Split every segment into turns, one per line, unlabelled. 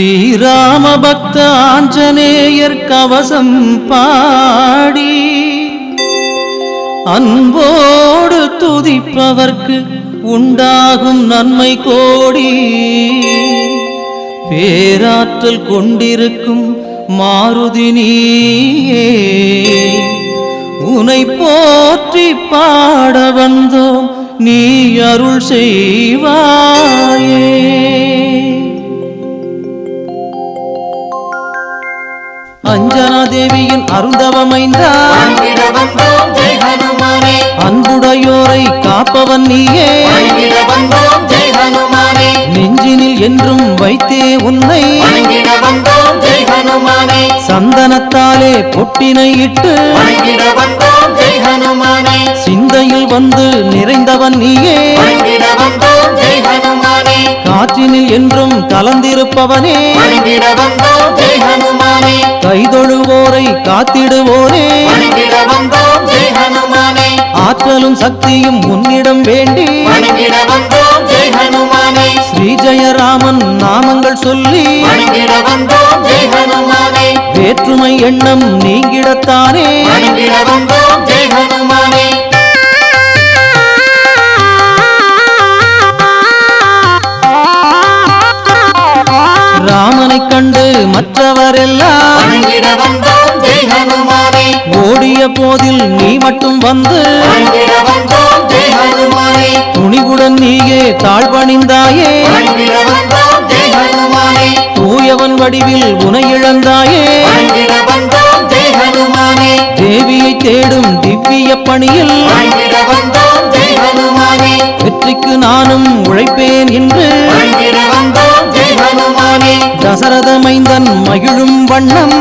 ஸ்ரீராம பக்த ஆஞ்சநேயர் கவசம் பாடி அன்போடு துதிப்பவர்க்கு உண்டாகும் நன்மை கோடி. பேராற்றல் கொண்டிருக்கும் மாருதி உனை போற்றி பாட வந்தோம் நீ அருள் செய்வாயே. அஞ்சனா
அருந்தவமைந்தான்
அன்புடையோரை காப்பவன் நீயே. நெஞ்சினில் என்றும் வைத்தே உன்னை. சந்தனத்தாலே பொட்டினை இட்டு. சிந்தையில் வந்து நிறைந்தவன் நீயே. காற்றினில் என்றும் கலந்திருப்பவனே.
ஹனுமானே.
ஆற்றலும் சக்தியும் உன்னிடம் வேண்டி. ஸ்ரீ ஜெயராமன் நாமங்கள் சொல்லி. வேற்றுமை எண்ணம் நீங்கிடத்தானே. வந்து துணிவுடன் நீயே தாழ்வணிந்தாயே தூயவன் வடிவில் உனை இழந்தாயே தேவியை தேடும் திவ்ய பணியில். வெற்றிக்கு நானும் உழைப்பேன் என்று. தசரத மைந்தன் மகிழும் வண்ணம்.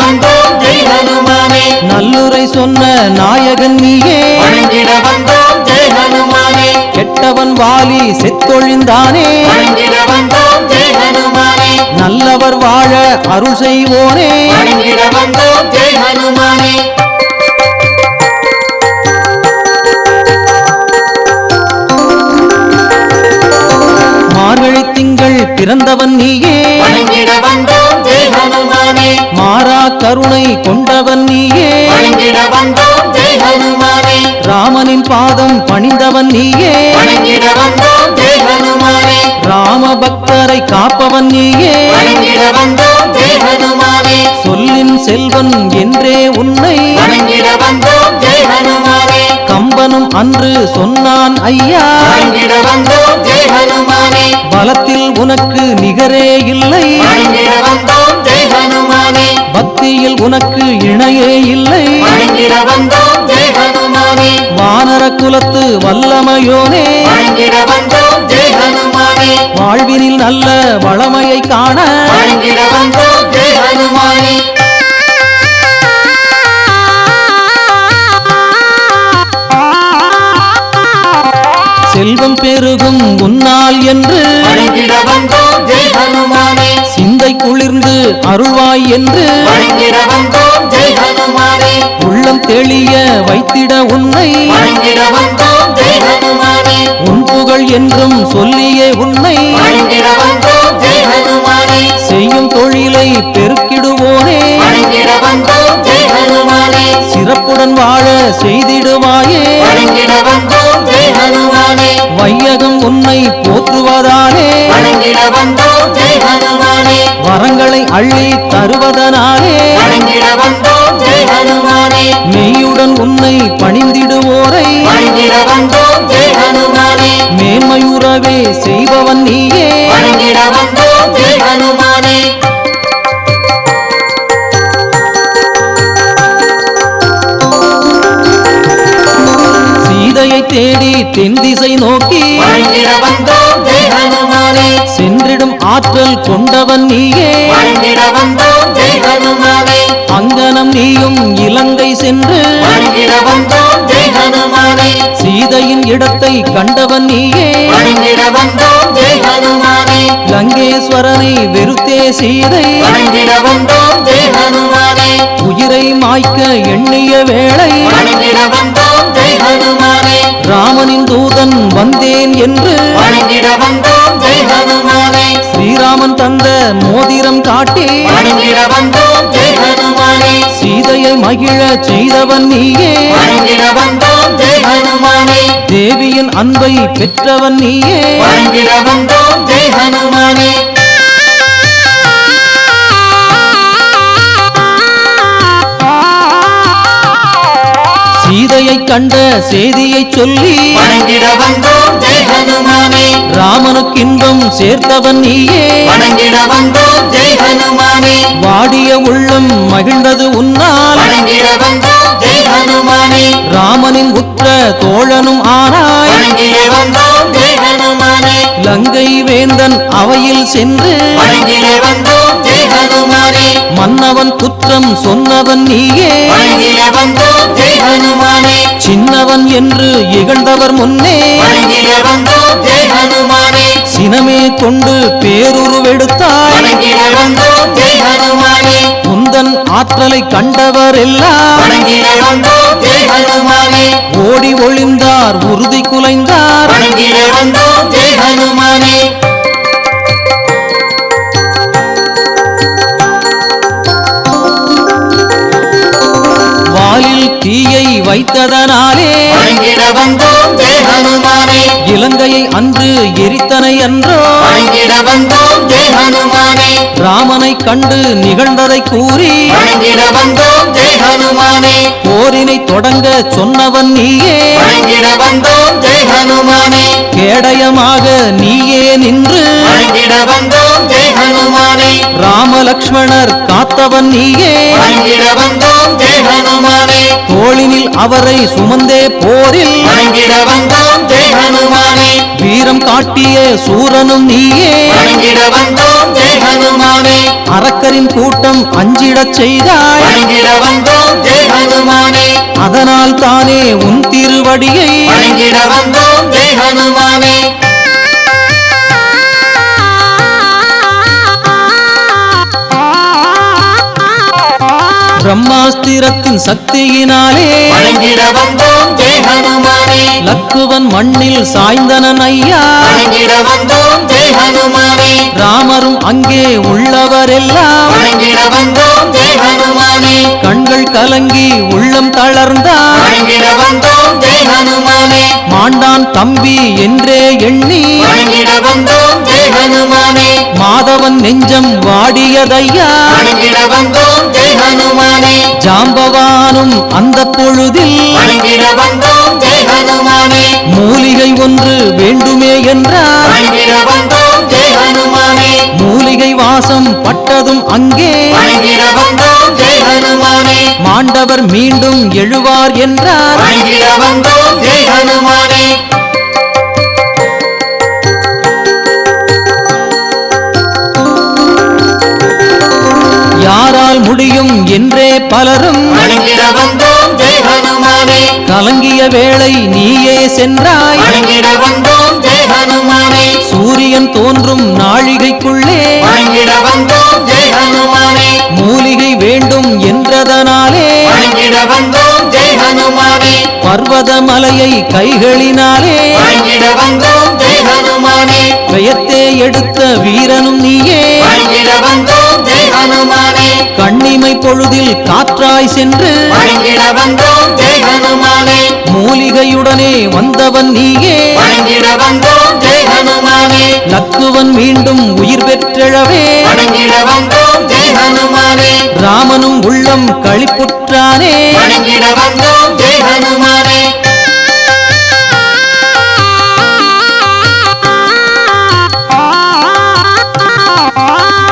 வந்தோம் ஜெய் ஹனுமானே.
நல்லுரை சொன்ன நாயகன் நீயே.
வணங்கிட வந்தோம் ஜெய் ஹனுமானே.
கெட்டவன் வாலி செத்தொழிந்தானே.
வணங்கிட வந்தோம் ஜெய் ஹனுமானே.
நல்லவர் வாழ அருள் செய்வோனே.
வணங்கிட வந்தோம் ஜெய் ஹனுமானே.
மார்கழி திங்கள் பிறந்தவன் நீயே.
வணங்கிட வந்தோம் ஜெய் ஹனுமானே.
மாறா கருணை கொண்டவன் நீயே. ராமனின் பாதம் பணிந்தவன் நீயே. ராம பக்தரை காப்பவன் நீயே. சொல்லின் செல்வன் என்றே உன்னை. கம்பனும் அன்று சொன்னான் ஐயா பலத்தில் உனக்கு நிகரே இல்லை.
ஹனுமானே
பக்தியில் உனக்கு இணையே இல்லை. வானர குலத்து வல்லமையோனே. வாழ்வினில் நல்ல வளமையை காண. செல்வம் பெருகும் உன்னால் என்று சிந்தை குளிர்ந்து அருள்வாய் என்று உள்ளம் தெளிய வைத்திட உன்னை. உன் புகழ் என்றும் சொல்லியே உன்னை. செய்யும் தொழிலை பெருக்கிடுவோனே. சிறப்புடன் வாழ செய்திடுவாயே.
ஹனுமானே
வையகம் உன்னை போற்றுவதாலே
வணங்கிட வந்தோம் ஜெய் ஹனுமானே
வரங்களை அள்ளி தருவதனாலே
வணங்கிட வந்தோம் ஜெய் ஹனுமானே
மெய்யுடன் உன்னை பணிந்திடுவோரை.
வணங்கிட வந்தோம் ஜெய் ஹனுமானே
மேன்மையுறவே செய்பவன் நீயே.
வணங்கிட வந்தோம் ஜெய் ஹனுமானே
தேடி தென் திசை நோக்கி சென்றிடும் ஆற்றல் கொண்டவன் நீயே. அங்கனம் நீயும் இலங்கை சென்று சீதையின் இடத்தை கண்டவன் நீயே. லங்கேஸ்வரனை வெறுத்தே சீதை. உயிரை மாய்க்க எண்ணிய வேளை மகிழ செய்தவன் நீயே. தேவியின் அன்பை பெற்றவன் நீயே. சீதையை கண்ட செய்தியை சொல்லி ராமனுக்கு இன்பம் சேர்த்தவன் நீயே. வாடிய உள்ளம் மகிழ்ந்தது உன்னால். தோழனும்
ஹனுமானே
லங்கை வேந்தன் அவையில் சென்று மன்னவன் குற்றம் சொன்னவன் நீயே. சின்னவன் என்று இகழ்ந்தவர் முன்னே. சினமே கொண்டு பேருருவெடுத்தாய்.
வணங்கிட
உந்தன் ஆற்றலை கண்டவர் எல்லாம் ஓடி ஒளிந்தார் உறுதி குலைந்தார். வைத்ததனாலே இலங்கையை அன்று எரித்தனை என்றோ ராமனை கண்டு நிகழ்ந்ததை கூறி போரினை தொடங்க சொன்னவன் நீயே கேடயமாக நீயே நின்று
ஹனுமானே.
ராமலக்ஷ்மணர் காத்தவன் நீயே.
வந்தோம் ஜெய் ஹனுமானே.
தோளினில் அவரை சுமந்தே போரில்.
வந்தோம் ஜெய் ஹனுமானே.
வீரம் காட்டிய சூரனும் நீயே.
வந்தோம் ஜெய் ஹனுமானே.
அரக்கரின் கூட்டம் அஞ்சிடச் செய்தாய்.
வந்தோம் ஜெய் ஹனுமானே.
அதனால் தானே உன் திருவடியை.
வந்தோம் ஜெய் ஹனுமானே.
பிரம்மாஸ்திரத்தின் சக்தியினாலே லக்குவன் மண்ணில் சாய்ந்தனன் ஐயா. ராமரும் அங்கே உள்ளவரெல்லாம். கண்கள் கலங்கி உள்ளம் தளர்ந்தார்.
ஹனுமானே
மாண்டான் தம்பி என்றே எண்ணி
வணங்கிட வந்தோம் ஜெய் ஹனுமானே
மாதவன் நெஞ்சம் வாடியதையா?
வணங்கிட வந்தோம் ஜெய் ஹனுமானே
ஜாம்பவானும் அந்த பொழுதில்
வணங்கிட வந்தோம் ஜெய் ஹனுமானே
மூலிகை ஒன்று வேண்டுமே என்றார்
வணங்கிட வந்தோம் ஜெய் ஹனுமானே
மூலிகை வாசம் பட்டதும் அங்கே.
வணங்கிட வந்தோம்
மாண்டவர் மீண்டும் எழுவார் என்றார். யாரால் முடியும் என்றே பலரும் கலங்கிய வேளை நீயே சென்றாய். சூரியன் தோன்றும் நாழிகைக்குள்ளே. மூலிகை வேண்டும் என்றதனாலே
வணங்கிட வந்தோம் ஜெய் ஹனுமானே.
பர்வத மலையை கைகளினாலே
வணங்கிட வந்தோம் ஜெய் ஹனுமானே.
பெயர்த்தே எடுத்த வீரனும் நீயே.
வணங்கிட வந்தோம் ஜெய் ஹனுமானே.
கண்ணிமை பொழுதில் காற்றாய் சென்று
வணங்கிட வந்தோம் ஜெய் ஹனுமானே.
மூலிகையுடனே வந்தவன் நீயே.
வணங்கிட வந்தோம் ஜெய் ஹனுமானே.
லக்குவன் மீண்டும் உயிர் பெற்றெழவே.
வணங்கிட வந்தோம்
ராமனும் உள்ளம் களிப்புற்றானே.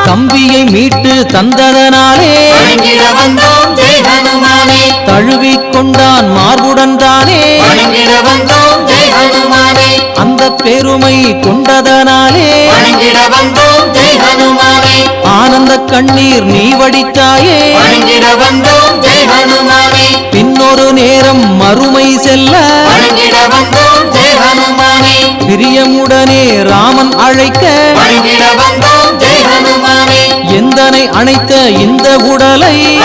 தம்பியை மீட்டு தந்ததனாலே. தழுவிக் கொண்டான் மார்புடன் தானே அந்த பெருமை கொண்டதனாலே.
வந்தோம். ஜெய் ஹனுமானே.
கண்ணீர் நீ வடித்தாயே.
வந்தோம்
பின்னொரு நேரம் மறுமை செல்ல. பிரியமுடனே ராமன் அழைக்க. எந்தனை அணைத்த இந்த உடலை.